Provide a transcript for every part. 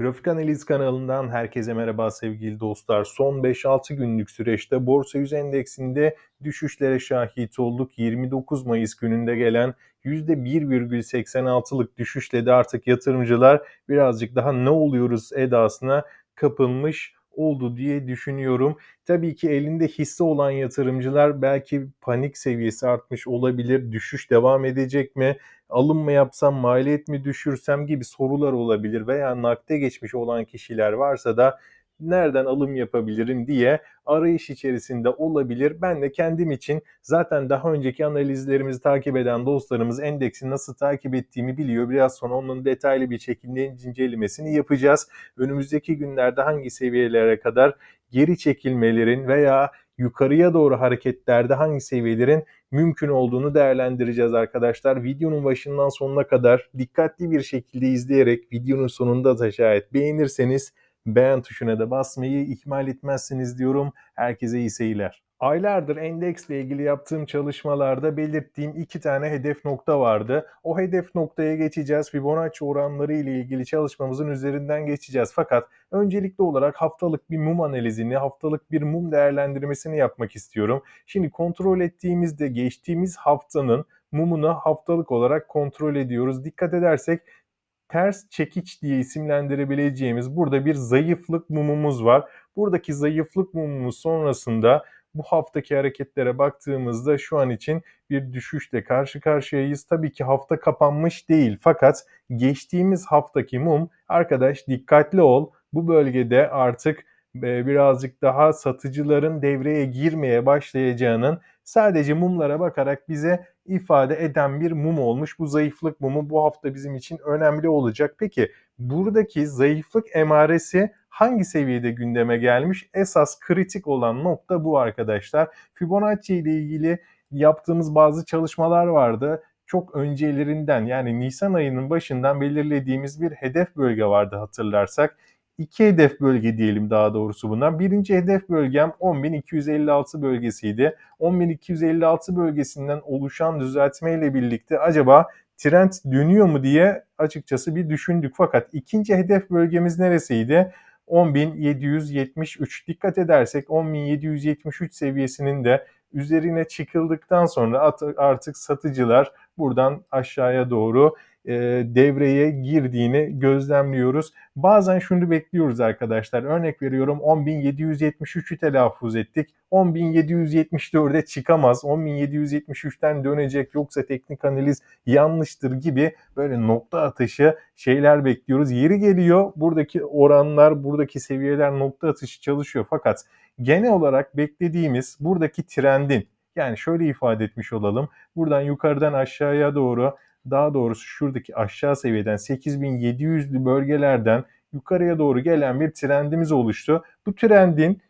Grafik Analiz kanalından herkese merhaba sevgili dostlar. Son 5-6 günlük süreçte Borsa 100 endeksinde düşüşlere şahit olduk. 29 Mayıs gününde gelen %1,86'lık düşüşle de artık yatırımcılar birazcık daha ne oluyoruz edasına kapılmış oldu diye düşünüyorum. Tabii ki elinde hisse olan yatırımcılar belki panik seviyesi artmış olabilir. Düşüş devam edecek mi? Alım mı yapsam, maliyet mi düşürsem gibi sorular olabilir veya nakde geçmiş olan kişiler varsa da nereden alım yapabilirim diye arayış içerisinde olabilir. Ben de kendim için zaten daha önceki analizlerimizi takip eden dostlarımız endeksi nasıl takip ettiğimi biliyor. Biraz sonra onun detaylı bir şekilde incelemesini yapacağız. Önümüzdeki günlerde hangi seviyelere kadar geri çekilmelerin veya yukarıya doğru hareketlerde hangi seviyelerin mümkün olduğunu değerlendireceğiz arkadaşlar. Videonun başından sonuna kadar dikkatli bir şekilde izleyerek videonun sonunda da şayet beğenirseniz beğen tuşuna da basmayı ihmal etmezsiniz diyorum. Herkese iyi seyirler. Aylardır endeksle ilgili yaptığım çalışmalarda belirttiğim iki tane hedef nokta vardı. O hedef noktaya geçeceğiz. Fibonacci oranları ile ilgili çalışmamızın üzerinden geçeceğiz. Fakat öncelikli olarak haftalık bir mum analizini, haftalık bir mum değerlendirmesini yapmak istiyorum. Şimdi kontrol ettiğimizde geçtiğimiz haftanın mumunu haftalık olarak kontrol ediyoruz. Dikkat edersek ters çekiç diye isimlendirebileceğimiz burada bir zayıflık mumumuz var. Buradaki zayıflık mumumuz sonrasında bu haftaki hareketlere baktığımızda şu an için bir düşüşle karşı karşıyayız. Tabii ki hafta kapanmış değil fakat geçtiğimiz haftaki mum arkadaş dikkatli ol bu bölgede artık e, birazcık daha satıcıların devreye girmeye başlayacağının sadece mumlara bakarak bize ifade eden bir mum olmuş. Bu zayıflık mumu bu hafta bizim için önemli olacak. Peki buradaki zayıflık emaresi hangi seviyede gündeme gelmiş? Esas kritik olan nokta bu arkadaşlar. Fibonacci ile ilgili yaptığımız bazı çalışmalar vardı çok öncelerinden yani Nisan ayının başından belirlediğimiz bir hedef bölge vardı hatırlarsak iki hedef bölge diyelim daha doğrusu bundan. Birinci hedef bölgem 10.256 bölgesiydi. 10.256 bölgesinden oluşan düzeltmeyle birlikte acaba trend dönüyor mu diye açıkçası bir düşündük. Fakat ikinci hedef bölgemiz neresiydi? 10.773 dikkat edersek 10.773 seviyesinin de üzerine çıkıldıktan sonra artık satıcılar buradan aşağıya doğru devreye girdiğini gözlemliyoruz. Bazen şunu bekliyoruz arkadaşlar. Örnek veriyorum 10.773'ü telaffuz ettik. 10.774'e çıkamaz. 10.773'ten dönecek yoksa teknik analiz yanlıştır gibi böyle nokta atışı şeyler bekliyoruz. Yeri geliyor buradaki oranlar, buradaki seviyeler nokta atışı çalışıyor. Fakat genel olarak beklediğimiz buradaki trendin yani şöyle ifade etmiş olalım. Buradan yukarıdan aşağıya doğru daha doğrusu şuradaki aşağı seviyeden 8700'lü bölgelerden yukarıya doğru gelen bir trendimiz oluştu. Bu trendin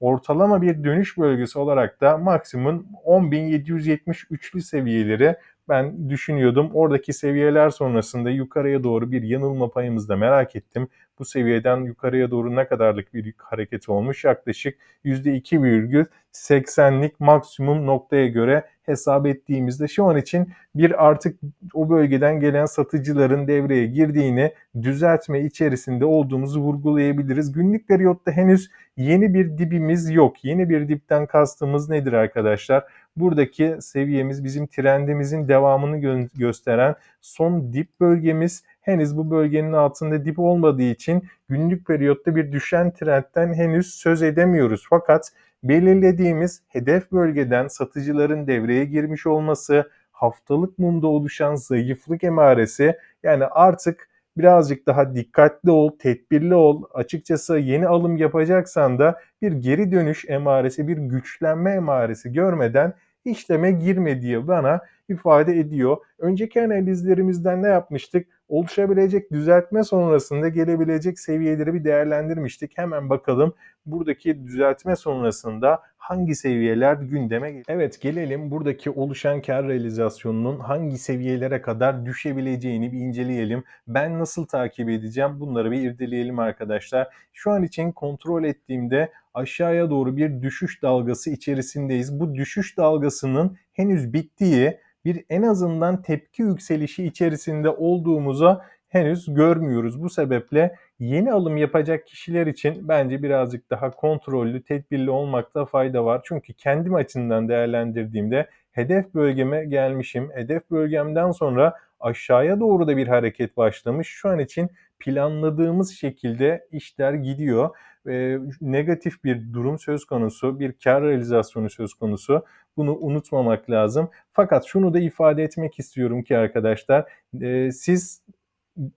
ortalama bir dönüş bölgesi olarak da maksimum 10.773'lü seviyeleri ben düşünüyordum. Oradaki seviyeler sonrasında yukarıya doğru bir yanılma payımızda merak ettim. Bu seviyeden yukarıya doğru ne kadarlık bir hareket olmuş? Yaklaşık %2,80'lik maksimum noktaya göre hesap ettiğimizde şu an için bir artık o bölgeden gelen satıcıların devreye girdiğini düzeltme içerisinde olduğumuzu vurgulayabiliriz. Günlük periyotta henüz yeni bir dibimiz yok. Yeni bir dipten kastımız nedir arkadaşlar? Buradaki seviyemiz bizim trendimizin devamını gö- gösteren son dip bölgemiz henüz bu bölgenin altında dip olmadığı için günlük periyotta bir düşen trendten henüz söz edemiyoruz. Fakat belirlediğimiz hedef bölgeden satıcıların devreye girmiş olması, haftalık mumda oluşan zayıflık emaresi yani artık birazcık daha dikkatli ol, tedbirli ol. Açıkçası yeni alım yapacaksan da bir geri dönüş emaresi, bir güçlenme emaresi görmeden işleme girme diye bana ifade ediyor. Önceki analizlerimizden ne yapmıştık? Oluşabilecek düzeltme sonrasında gelebilecek seviyeleri bir değerlendirmiştik. Hemen bakalım buradaki düzeltme sonrasında hangi seviyeler gündeme? Evet gelelim buradaki oluşan kar realizasyonunun hangi seviyelere kadar düşebileceğini bir inceleyelim. Ben nasıl takip edeceğim bunları bir irdeleyelim arkadaşlar. Şu an için kontrol ettiğimde aşağıya doğru bir düşüş dalgası içerisindeyiz. Bu düşüş dalgasının henüz bittiği bir en azından tepki yükselişi içerisinde olduğumuza henüz görmüyoruz. Bu sebeple yeni alım yapacak kişiler için bence birazcık daha kontrollü, tedbirli olmakta fayda var. Çünkü kendim açımdan değerlendirdiğimde hedef bölgeme gelmişim. Hedef bölgemden sonra aşağıya doğru da bir hareket başlamış. Şu an için planladığımız şekilde işler gidiyor. E, negatif bir durum söz konusu, bir kar realizasyonu söz konusu. Bunu unutmamak lazım. Fakat şunu da ifade etmek istiyorum ki arkadaşlar, e, siz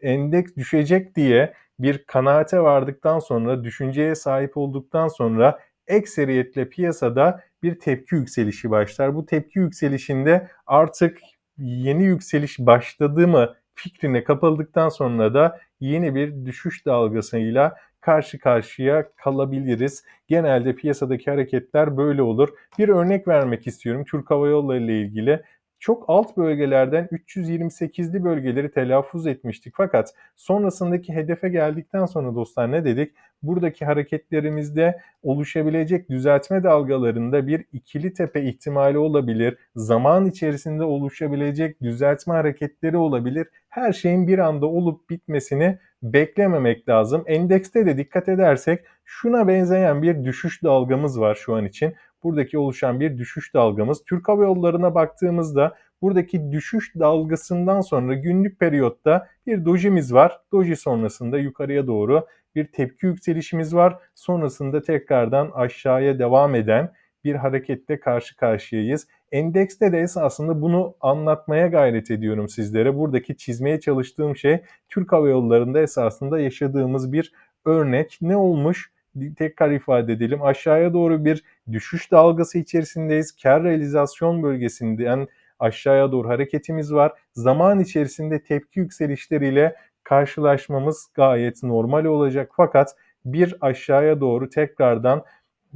endeks düşecek diye bir kanaate vardıktan sonra, düşünceye sahip olduktan sonra ekseriyetle piyasada bir tepki yükselişi başlar. Bu tepki yükselişinde artık yeni yükseliş başladı mı fikrine kapıldıktan sonra da yeni bir düşüş dalgasıyla karşı karşıya kalabiliriz. Genelde piyasadaki hareketler böyle olur. Bir örnek vermek istiyorum Türk Hava Yolları ile ilgili çok alt bölgelerden 328'li bölgeleri telaffuz etmiştik. Fakat sonrasındaki hedefe geldikten sonra dostlar ne dedik? Buradaki hareketlerimizde oluşabilecek düzeltme dalgalarında bir ikili tepe ihtimali olabilir. Zaman içerisinde oluşabilecek düzeltme hareketleri olabilir. Her şeyin bir anda olup bitmesini beklememek lazım. Endekste de dikkat edersek şuna benzeyen bir düşüş dalgamız var şu an için buradaki oluşan bir düşüş dalgamız. Türk Hava Yolları'na baktığımızda buradaki düşüş dalgasından sonra günlük periyotta bir dojimiz var. Doji sonrasında yukarıya doğru bir tepki yükselişimiz var. Sonrasında tekrardan aşağıya devam eden bir harekette karşı karşıyayız. Endekste de esasında bunu anlatmaya gayret ediyorum sizlere. Buradaki çizmeye çalıştığım şey Türk Hava Yolları'nda esasında yaşadığımız bir örnek. Ne olmuş? Tekrar ifade edelim. Aşağıya doğru bir düşüş dalgası içerisindeyiz. Kar realizasyon bölgesinden aşağıya doğru hareketimiz var. Zaman içerisinde tepki yükselişleriyle karşılaşmamız gayet normal olacak. Fakat bir aşağıya doğru tekrardan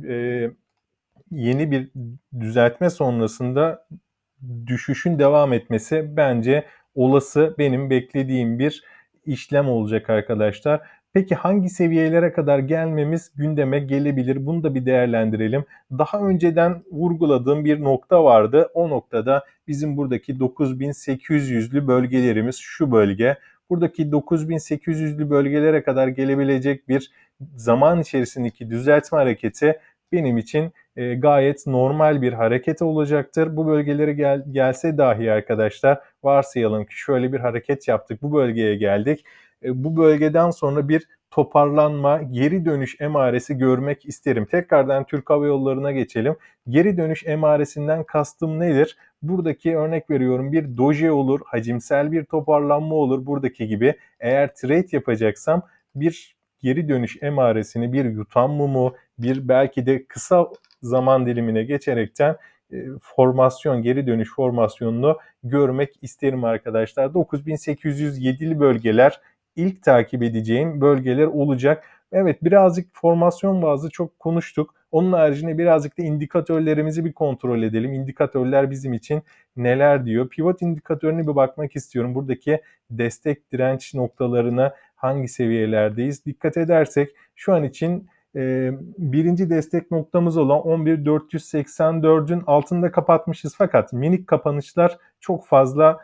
e, yeni bir düzeltme sonrasında düşüşün devam etmesi bence olası benim beklediğim bir işlem olacak arkadaşlar. Peki hangi seviyelere kadar gelmemiz gündeme gelebilir? Bunu da bir değerlendirelim. Daha önceden vurguladığım bir nokta vardı. O noktada bizim buradaki 9800'lü bölgelerimiz şu bölge. Buradaki 9800'lü bölgelere kadar gelebilecek bir zaman içerisindeki düzeltme hareketi benim için e, gayet normal bir hareket olacaktır. Bu bölgelere gel, gelse dahi arkadaşlar varsayalım ki şöyle bir hareket yaptık. Bu bölgeye geldik bu bölgeden sonra bir toparlanma, geri dönüş emaresi görmek isterim. Tekrardan Türk Hava Yolları'na geçelim. Geri dönüş emaresinden kastım nedir? Buradaki örnek veriyorum bir doje olur, hacimsel bir toparlanma olur buradaki gibi. Eğer trade yapacaksam bir geri dönüş emaresini bir yutan mumu, bir belki de kısa zaman dilimine geçerekten e, formasyon, geri dönüş formasyonunu görmek isterim arkadaşlar. 9807'li bölgeler ilk takip edeceğim bölgeler olacak. Evet birazcık formasyon bazlı çok konuştuk. Onun haricinde birazcık da indikatörlerimizi bir kontrol edelim. İndikatörler bizim için neler diyor? Pivot indikatörüne bir bakmak istiyorum. Buradaki destek direnç noktalarına hangi seviyelerdeyiz? Dikkat edersek şu an için e, birinci destek noktamız olan 11.484'ün altında kapatmışız. Fakat minik kapanışlar çok fazla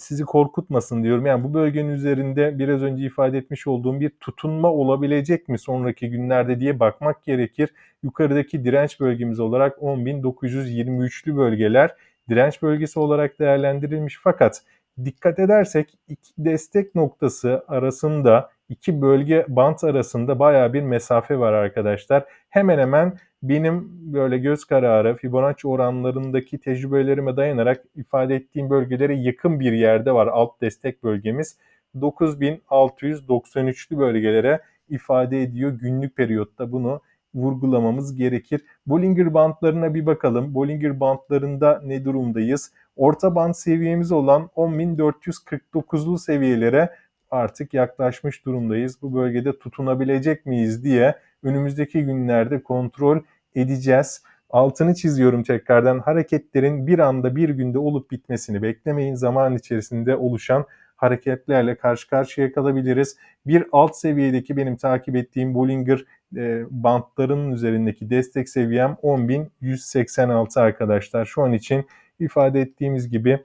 sizi korkutmasın diyorum. Yani bu bölgenin üzerinde biraz önce ifade etmiş olduğum bir tutunma olabilecek mi sonraki günlerde diye bakmak gerekir. Yukarıdaki direnç bölgemiz olarak 10.923'lü bölgeler direnç bölgesi olarak değerlendirilmiş fakat dikkat edersek iki destek noktası arasında iki bölge bant arasında baya bir mesafe var arkadaşlar. Hemen hemen benim böyle göz kararı Fibonacci oranlarındaki tecrübelerime dayanarak ifade ettiğim bölgelere yakın bir yerde var alt destek bölgemiz. 9693'lü bölgelere ifade ediyor günlük periyotta bunu vurgulamamız gerekir. Bollinger bantlarına bir bakalım. Bollinger bantlarında ne durumdayız? Orta band seviyemiz olan 10.449'lu seviyelere artık yaklaşmış durumdayız. Bu bölgede tutunabilecek miyiz diye önümüzdeki günlerde kontrol edeceğiz. Altını çiziyorum tekrardan. Hareketlerin bir anda bir günde olup bitmesini beklemeyin. Zaman içerisinde oluşan hareketlerle karşı karşıya kalabiliriz. Bir alt seviyedeki benim takip ettiğim Bollinger e, bantlarının üzerindeki destek seviyem 10.186 arkadaşlar. Şu an için ifade ettiğimiz gibi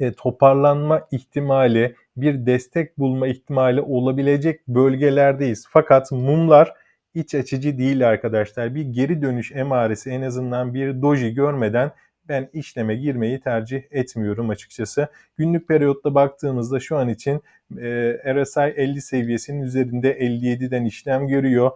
e, toparlanma ihtimali bir destek bulma ihtimali olabilecek bölgelerdeyiz. Fakat mumlar iç açıcı değil arkadaşlar. Bir geri dönüş emaresi en azından bir doji görmeden ben işleme girmeyi tercih etmiyorum açıkçası. Günlük periyotta baktığımızda şu an için e, RSI 50 seviyesinin üzerinde 57'den işlem görüyor.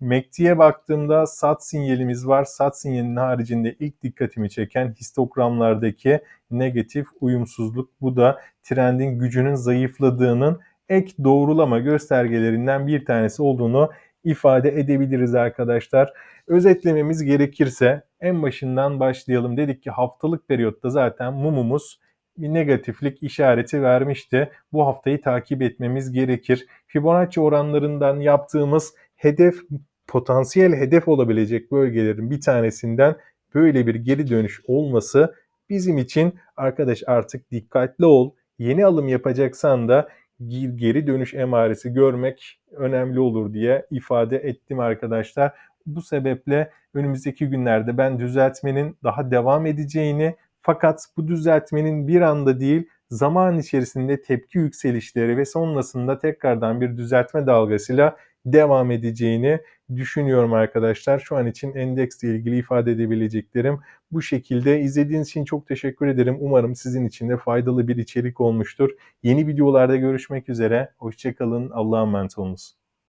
MACD'ye baktığımda sat sinyalimiz var. Sat sinyalinin haricinde ilk dikkatimi çeken histogramlardaki negatif uyumsuzluk. Bu da trendin gücünün zayıfladığının ek doğrulama göstergelerinden bir tanesi olduğunu ifade edebiliriz arkadaşlar. Özetlememiz gerekirse en başından başlayalım. Dedik ki haftalık periyotta zaten mumumuz bir negatiflik işareti vermişti. Bu haftayı takip etmemiz gerekir. Fibonacci oranlarından yaptığımız hedef potansiyel hedef olabilecek bölgelerin bir tanesinden böyle bir geri dönüş olması bizim için arkadaş artık dikkatli ol. Yeni alım yapacaksan da geri dönüş emaresi görmek önemli olur diye ifade ettim arkadaşlar. Bu sebeple önümüzdeki günlerde ben düzeltmenin daha devam edeceğini fakat bu düzeltmenin bir anda değil zaman içerisinde tepki yükselişleri ve sonrasında tekrardan bir düzeltme dalgasıyla devam edeceğini düşünüyorum arkadaşlar. Şu an için endeksle ilgili ifade edebileceklerim bu şekilde. İzlediğiniz için çok teşekkür ederim. Umarım sizin için de faydalı bir içerik olmuştur. Yeni videolarda görüşmek üzere. Hoşçakalın. Allah'a emanet olunuz.